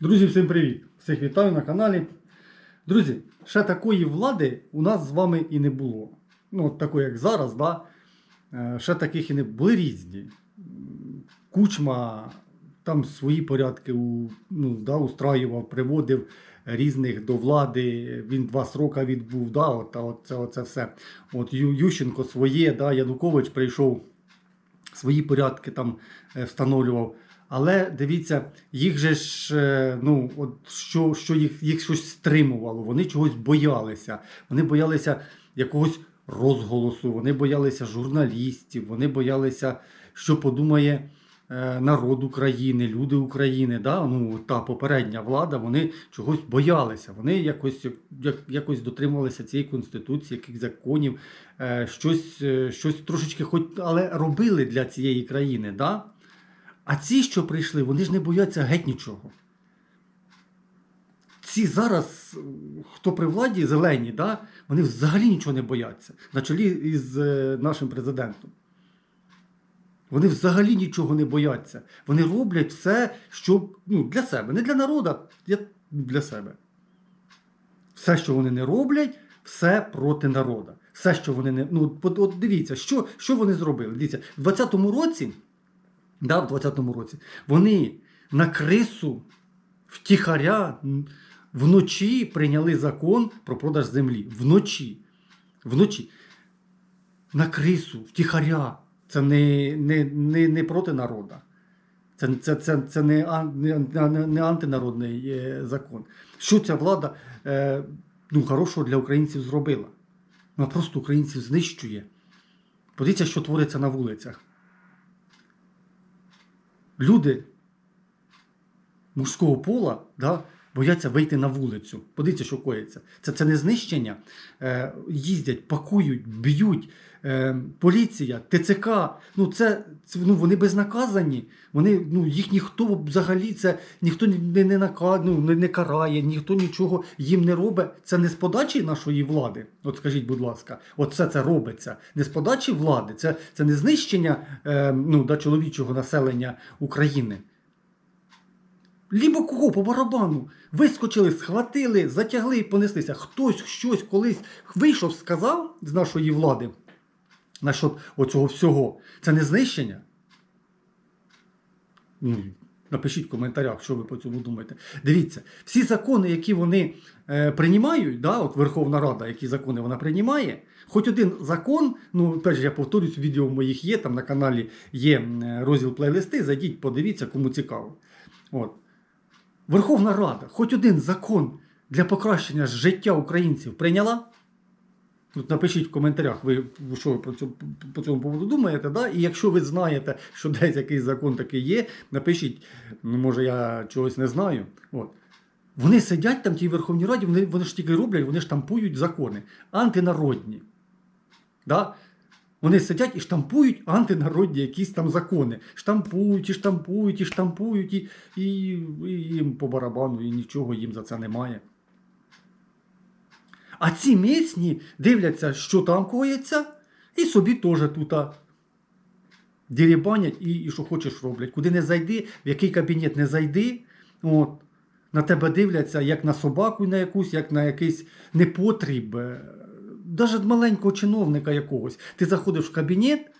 Друзі, всім привіт! Всіх вітаю на каналі. Друзі, ще такої влади у нас з вами і не було. Ну, от такої, як зараз, да? Е, ще таких і не були різні. Кучма там свої порядки у, ну, да, устраював, приводив різних до влади. Він два срока відбув. Да, от, от це, оце все. От Ющенко своє, да, Янукович прийшов свої порядки там е, встановлював. Але дивіться, їх же ж, е, ну, от що, що їх, їх щось стримувало, вони чогось боялися. Вони боялися якогось розголосу, вони боялися журналістів, вони боялися, що подумає е, народ України, люди України. Да? Ну, та попередня влада, вони чогось боялися. Вони якось, як, якось дотримувалися цієї конституції, яких законів, е, щось, щось трошечки, хоч, але робили для цієї країни. Да? А ці, що прийшли, вони ж не бояться геть нічого. Ці зараз, хто при владі, зелені, да, вони взагалі нічого не бояться. На чолі із е, нашим президентом. Вони взагалі нічого не бояться. Вони роблять все, що ну, для себе, не для народу, я- для себе. Все, що вони не роблять, все проти народу. Все, що вони не. Ну, от, от дивіться, що, що вони зробили. Дивіться, в 20-му році да, в 20-му році, вони на крису втіхаря вночі прийняли закон про продаж землі. Вночі. Вночі. На крису, втіхаря. Це не, не, не, не проти народу. Це, це, це, це не, не, не, антинародний е, закон. Що ця влада е, ну, хорошого для українців зробила? Вона просто українців знищує. Подивіться, що твориться на вулицях люди мужського пола да, бояться вийти на вулицю. Подивіться, що коїться. Це, це не знищення. Е, їздять, пакують, б'ють. Е, поліція, ТЦК. Ну, це, це ну, вони безнаказані. Вони, ну, їх ніхто взагалі це ніхто не, не, ну, не, не карає, ніхто нічого їм не робить. Це не з подачі нашої влади. От скажіть, будь ласка, от все це робиться. Не з подачі влади, це, це не знищення е, ну, да, чоловічого населення України. Лібо кого по барабану. Вискочили, схватили, затягли і понеслися. Хтось щось колись вийшов, сказав з нашої влади насчет оцього всього. Це не знищення. Ну, напишіть в коментарях, що ви по цьому думаєте. Дивіться, всі закони, які вони е, приймають, да, от Верховна Рада, які закони вона приймає, хоч один закон, ну, же, я повторюсь, відео моїх є, там на каналі є розділ плейлисти, зайдіть, подивіться, кому цікаво. От. Верховна Рада, хоч один закон для покращення життя українців прийняла. От напишіть в коментарях, ви що ви про цю, по цьому поводу думаєте. Да? І якщо ви знаєте, що десь якийсь закон такий є, напишіть, ну може я чогось не знаю. От. Вони сидять там тій Верховній Раді, вони, вони ж тільки роблять, вони штампують закони антинародні. Да? Вони сидять і штампують антинародні якісь там закони. Штампують, і штампують, і штампують, і, і, і їм по барабану, і нічого їм за це немає. А ці місні дивляться, що там коїться, і собі теж тут дірібанять і, і що хочеш роблять. Куди не зайди, в який кабінет не зайди, от, на тебе дивляться як на собаку на якусь, як на якийсь непотріб. Навіть маленького чиновника якогось. Ти заходиш в кабінет,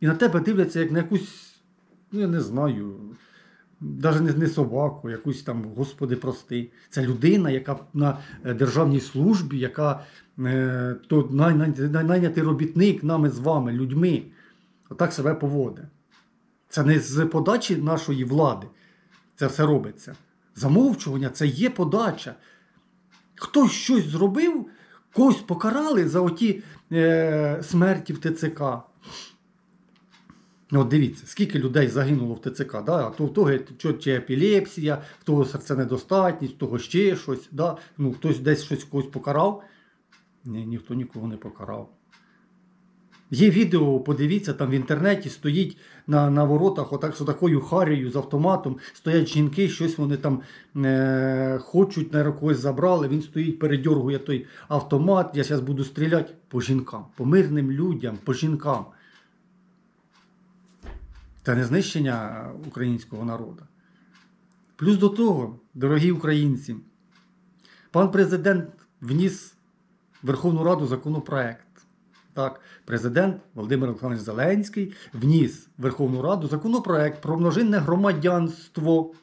і на тебе дивляться як на якусь, ну я не знаю, навіть не, собаку, якусь там, господи, прости. Це людина, яка на е, державній службі, яка е, то най, най, най- найнятий робітник нами з вами, людьми. Отак себе поводить. Це не з подачі нашої влади. Це все робиться. Замовчування це є подача. Хтось щось зробив, когось покарали за оті е, смерті в ТЦК. Ну, От дивіться, скільки людей загинуло в ТЦК, да? то в того чи епілепсія, в того серценедостатність, в того ще щось. Да? Ну, хтось десь щось когось покарав. Ні, ніхто нікого не покарав. Є відео, подивіться, там в інтернеті стоїть на, на воротах, отак з такою харією, з автоматом, стоять жінки, щось вони там е, хочуть, на когось забрали. Він стоїть, передьоргує той автомат. Я зараз буду стріляти по жінкам, по мирним людям, по жінкам. Це не знищення українського народу. Плюс до того, дорогі українці, пан президент вніс в Верховну Раду законопроект. Так, президент Володимир Олександрович Зеленський вніс в Верховну Раду законопроект про множинне громадянство.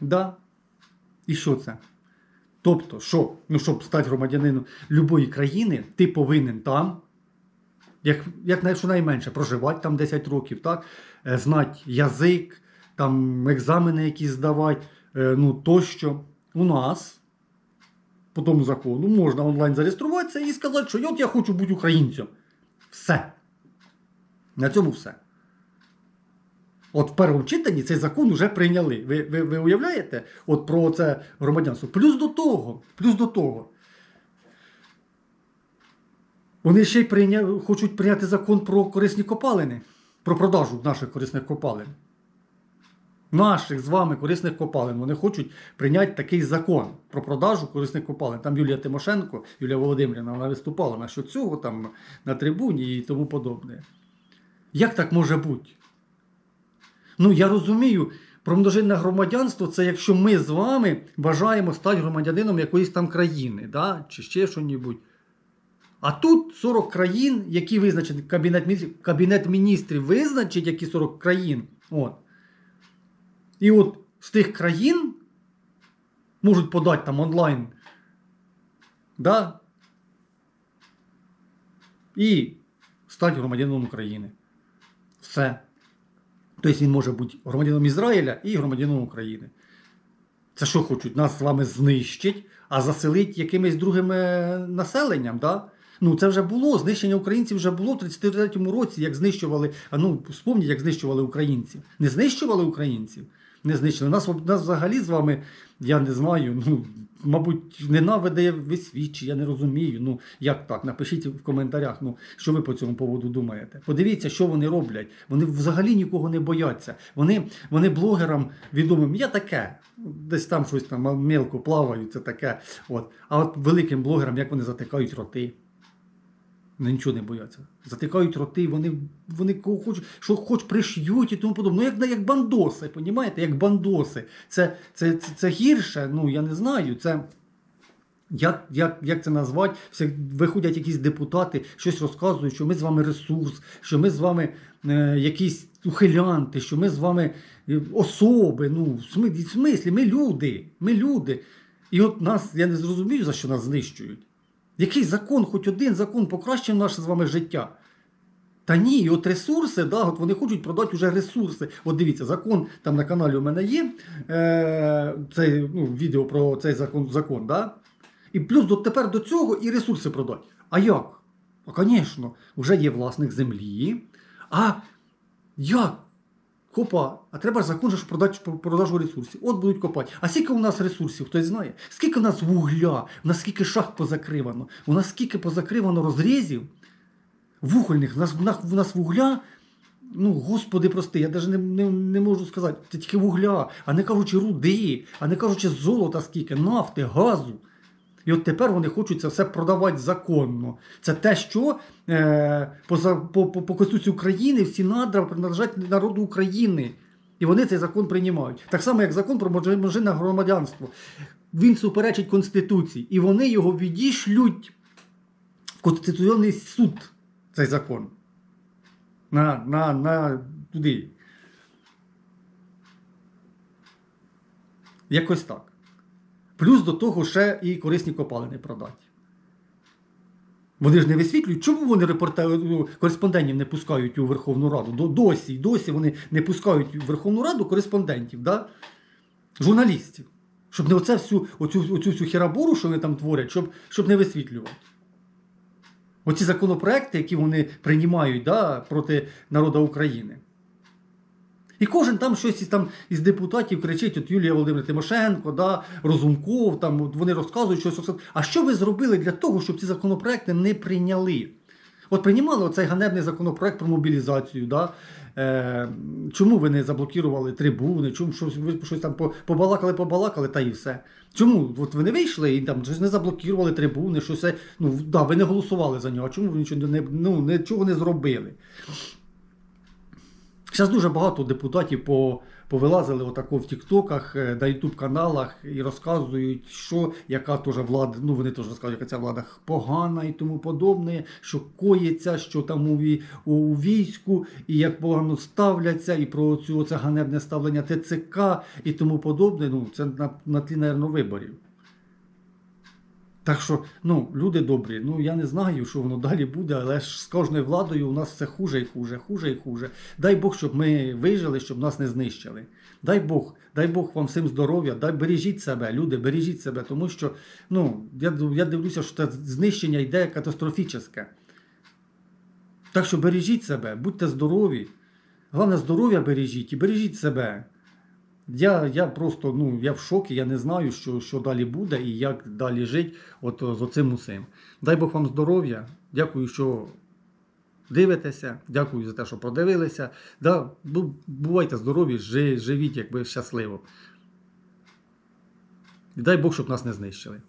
Да. І що це? Тобто, що, ну, щоб стати громадянином будь-якої країни, ти повинен там, як, як щонайменше, проживати там 10 років, так? Е, знати язик, там екзамени якісь здавати, е, ну тощо. У нас по тому закону можна онлайн зареєструватися і сказати, що от я хочу бути українцем. Все. На цьому все. От в першому читанні цей закон вже прийняли. Ви, ви, ви уявляєте? От про це громадянство. Плюс до того, плюс до того. Вони ще й прийня... хочуть прийняти закон про корисні копалини, про продажу наших корисних копалин. Наших з вами корисних копалин. Вони хочуть прийняти такий закон про продажу корисних копалин. Там Юлія Тимошенко, Юлія Володимирівна, вона виступала на що цього там на трибуні і тому подобне. Як так може бути? Ну, я розумію, про множинне громадянство це якщо ми з вами бажаємо стати громадянином якоїсь там країни, да? чи ще що-небудь. А тут 40 країн, які визначені Кабінет міністрів, Кабінет міністрів визначить, які 40 країн. От. І от з тих країн можуть подати там онлайн. Да? І стати громадянином України. Все. Тобто він може бути громадянином Ізраїля і громадянином України. Це що хочуть? Нас з вами знищить, а заселить якимось другим е, населенням, да? Ну, це вже було. Знищення українців вже було в 33-му році, як знищували. А ну, спомніть, як знищували українців. Не знищували українців? Не знищили. Нас, нас взагалі з вами, я не знаю, ну, мабуть, ненавиде весь світ, я не розумію. Ну, як так? Напишіть в коментарях, ну, що ви по цьому поводу думаєте. Подивіться, що вони роблять. Вони взагалі нікого не бояться. Вони, вони блогерам відомим, я таке. Десь там щось там мелко плавають, це таке. От. А от великим блогерам, як вони затикають роти. Вони нічого не бояться. Затикають роти, вони, вони кого хоч, що хоч приш'ють і тому подобне. Ну, як, як бандоси, понімаєте? Як бандоси. Це, це, це, це гірше, ну я не знаю. Це. Як, як, як це назвати? Все, виходять якісь депутати, щось розказують, що ми з вами ресурс, що ми з вами е, якісь ухилянти, що ми з вами е, особи. Ну, в смислі, ми люди. Ми люди. І от нас, я не зрозумію, за що нас знищують. Який закон, хоч один закон покращив наше з вами життя? Та ні, от ресурси, да, от вони хочуть продати вже ресурси. От дивіться, закон там на каналі у мене є. Е, цей, ну, відео про цей закон, закон да? І плюс до, тепер до цього і ресурси продати. А як? А, звісно, вже є власник землі. А як? Копа, а треба ж закон ж продати продажу ресурсів. От будуть копати. А скільки у нас ресурсів, хтось знає? Скільки у нас вугля, у нас скільки шахт позакривано, у нас скільки позакривано розрізів вугольних, у нас, у нас вугля. Ну, господи, прости, я навіть не, не, не можу сказати, це тільки вугля, а не кажучи руди, а не кажучи золота скільки, нафти, газу. І от тепер вони хочуть це все продавати законно. Це те, що е, по, по, по, Конституції України всі надра принадлежать народу України. І вони цей закон приймають. Так само, як закон про множинне громадянство. Він суперечить Конституції. І вони його відійшлють в Конституційний суд, цей закон. На, на, на туди. Якось так. Плюс до того ще і корисні копалини продати. Вони ж не висвітлюють. Чому вони репортер... ну, кореспондентів не пускають у Верховну Раду? До- Досі, досі вони не пускають у Верховну Раду кореспондентів, да? журналістів. Щоб не оце всю, оцю, оцю всю херабору, що вони там творять, щоб, щоб не висвітлювати. Оці законопроекти, які вони приймають да, проти народу України. І кожен там щось із, там, із депутатів кричить, от Юлія Володимир Тимошенко, да, Розумков, там, вони розказують щось. А що ви зробили для того, щоб ці законопроекти не прийняли? От приймали оцей ганебний законопроект про мобілізацію. Да? Е, чому ви не заблокували трибуни? Чому щось, ви щось там побалакали, побалакали та і все? Чому от ви не вийшли і там щось не заблокували трибуни, щось, ну, да, ви не голосували за нього, чому ви нічого не, ну, нічого не зробили? Зараз дуже багато депутатів по, повилазили отако в Тіктоках, е, на Ютуб каналах і розказують, що яка теж влада, ну вони теж розказують, яка ця влада погана і тому подобне, що коїться, що там у, у, війську, і як погано ставляться, і про цю це ганебне ставлення ТЦК і тому подобне. Ну, це на, на тлі, мабуть, виборів. Так що, ну, люди добрі, ну я не знаю, що воно далі буде, але ж з кожною владою у нас все хуже і хуже, хуже і хуже. Дай Бог, щоб ми вижили, щоб нас не знищили. Дай Бог, дай Бог вам всім здоров'я, дай бережіть себе, люди, бережіть себе, тому що ну, я, я дивлюся, що це знищення йде катастрофічне. Так що бережіть себе, будьте здорові. Головне, здоров'я бережіть і бережіть себе. Я, я просто ну, я в шокі, я не знаю, що, що далі буде і як далі жити от, з оцим усім. Дай Бог вам здоров'я. Дякую, що дивитеся. Дякую за те, що подивилися. Да, бувайте здорові, живіть якби щасливо. І дай Бог, щоб нас не знищили.